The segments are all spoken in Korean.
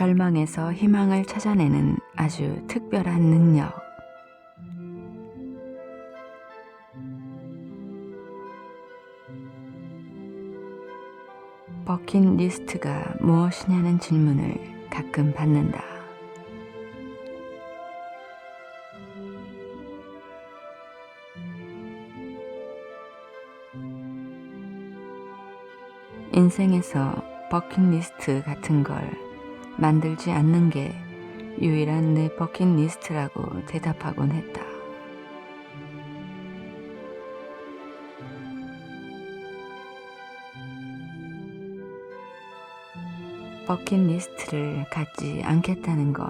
절망에서 희망을 찾아내는 아주 특별한 능력. 버킷 리스트가 무엇이냐는 질문을 가끔 받는다. 인생에서 버킷리스트 같은 걸 만들지 않는 게 유일한 내 버킷리스트라고 대답하곤 했다. 버킷리스트를 갖지 않겠다는 건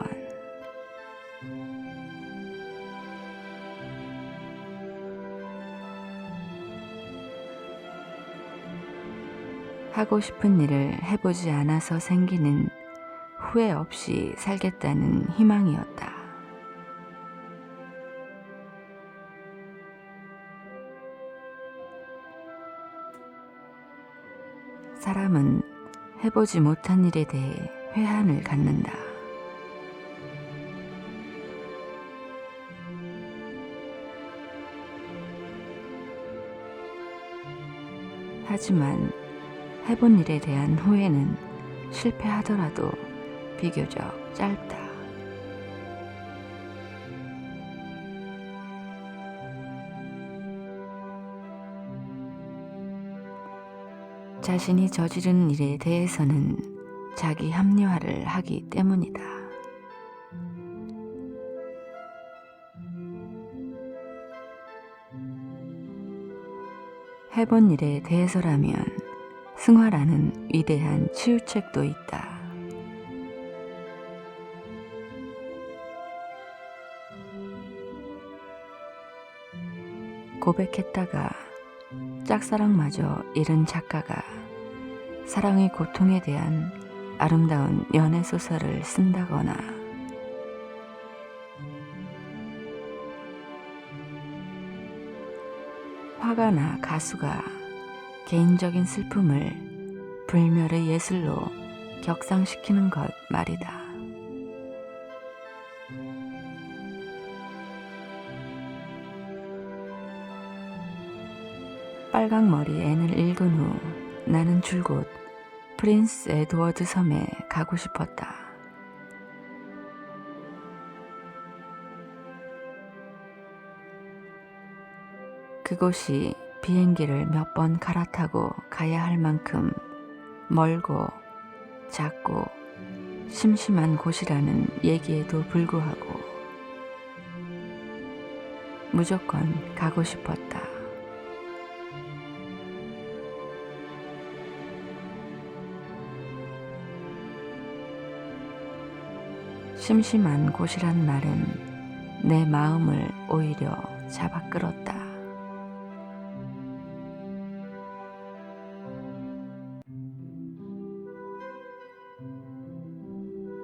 하고 싶은 일을 해보지 않아서 생기는 후회 없이 살겠다는 희망이었다. 사람은 해보지 못한 일에 대해 회한을 갖는다. 하지만 해본 일에 대한 후회는 실패하더라도 비교적 짧다. 자신이 저지른 일에 대해서는 자기 합리화를 하기 때문이다. 해본 일에 대해서라면 승화라는 위대한 치유책도 있다. 고백했다가 짝사랑마저 잃은 작가가 사랑의 고통에 대한 아름다운 연애 소설을 쓴다거나 화가 나 가수가 개인적인 슬픔을 불멸의 예술로 격상시키는 것 말이다. 빨강머리 앤을 읽은 후 나는 줄곧 프린스 에드워드 섬에 가고 싶었다. 그곳이 비행기를 몇 번 갈아타고 가야 할 만큼 멀고 작고 심심한 곳이라는 얘기에도 불구하고 무조건 가고 싶었다. 심심한 곳이란 말은 내 마음을 오히려 잡아 끌었다.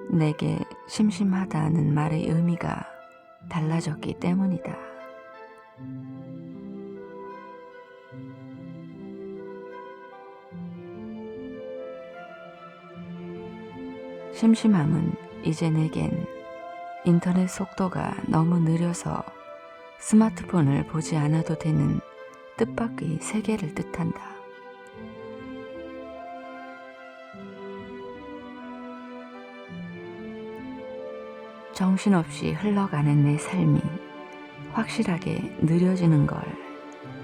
내게 심심하다는 말의 의미가 달라졌기 때문이다. 심심함은 이제 내겐 인터넷 속도가 너무 느려서 스마트폰을 보지 않아도 되는 뜻밖의 세계를 뜻한다. 정신없이 흘러가는 내 삶이 확실하게 느려지는 걸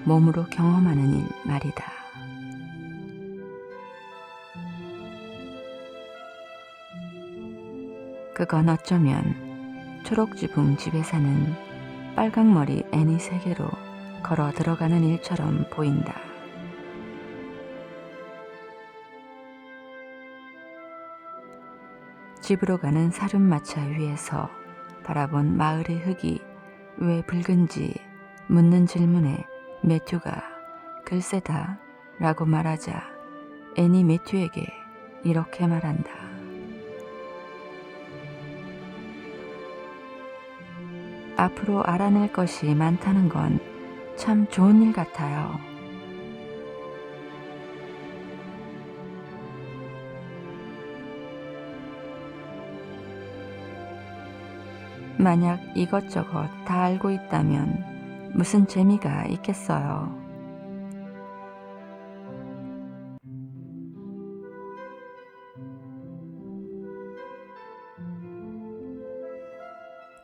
몸으로 경험하는 일 말이다. 그건 어쩌면 초록지붕 집에 사는 빨강머리 애니 세계로 걸어 들어가는 일처럼 보인다. 집으로 가는 사륜마차 위에서 바라본 마을의 흙이 왜 붉은지 묻는 질문에 매튜가 글쎄다 라고 말하자 애니 매튜에게 이렇게 말한다. 앞으로 알아낼 것이 많다는 건 참 좋은 일 같아요. 만약 이것저것 다 알고 있다면 무슨 재미가 있겠어요.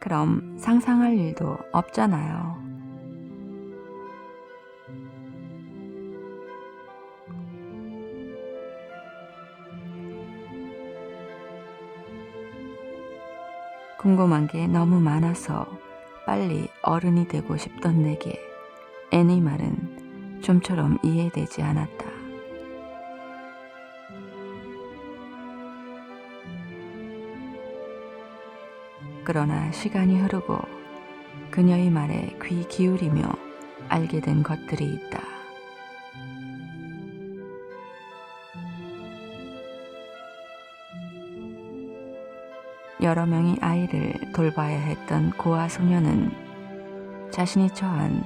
그럼 상상할 일도 없잖아요. 궁금한 게 너무 많아서 빨리 어른이 되고 싶던 내게 애니 말은 좀처럼 이해되지 않았다. 그러나 시간이 흐르고 그녀의 말에 귀 기울이며 알게 된 것들이 있다. 여러 명의 아이를 돌봐야 했던 고아 소녀는 자신이 처한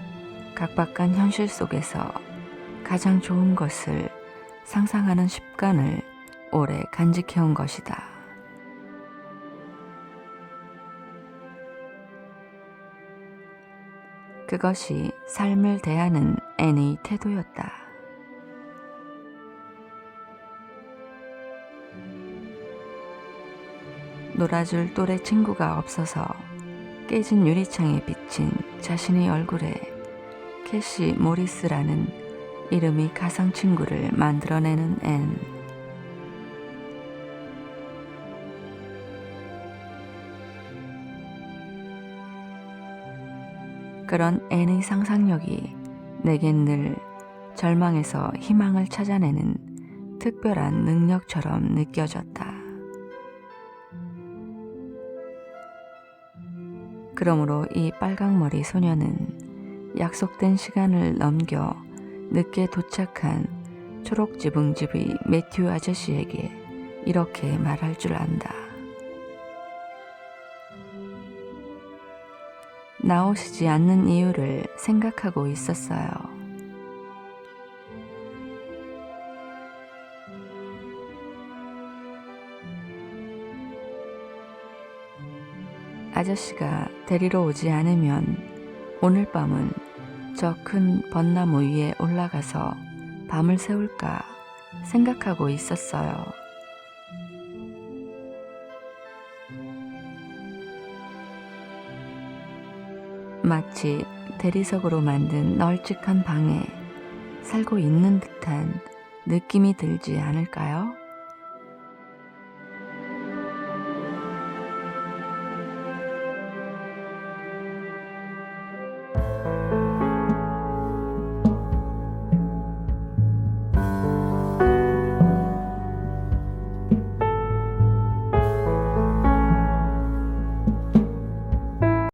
각박한 현실 속에서 가장 좋은 것을 상상하는 습관을 오래 간직해온 것이다. 그것이 삶을 대하는 앤의 태도였다. 놀아줄 또래 친구가 없어서 깨진 유리창에 비친 자신의 얼굴에 캐시 모리스라는 이름의 가상 친구를 만들어내는 앤. 그런 앤의 상상력이 내겐 늘 절망에서 희망을 찾아내는 특별한 능력처럼 느껴졌다. 그러므로 이 빨강머리 소녀는 약속된 시간을 넘겨 늦게 도착한 초록지붕집의 매튜 아저씨에게 이렇게 말할 줄 안다. 나오시지 않는 이유를 생각하고 있었어요. 아저씨가 데리러 오지 않으면 오늘 밤은 저 큰 벚나무 위에 올라가서 밤을 새울까 생각하고 있었어요. 마치 대리석으로 만든 널찍한 방에 살고 있는 듯한 느낌이 들지 않을까요?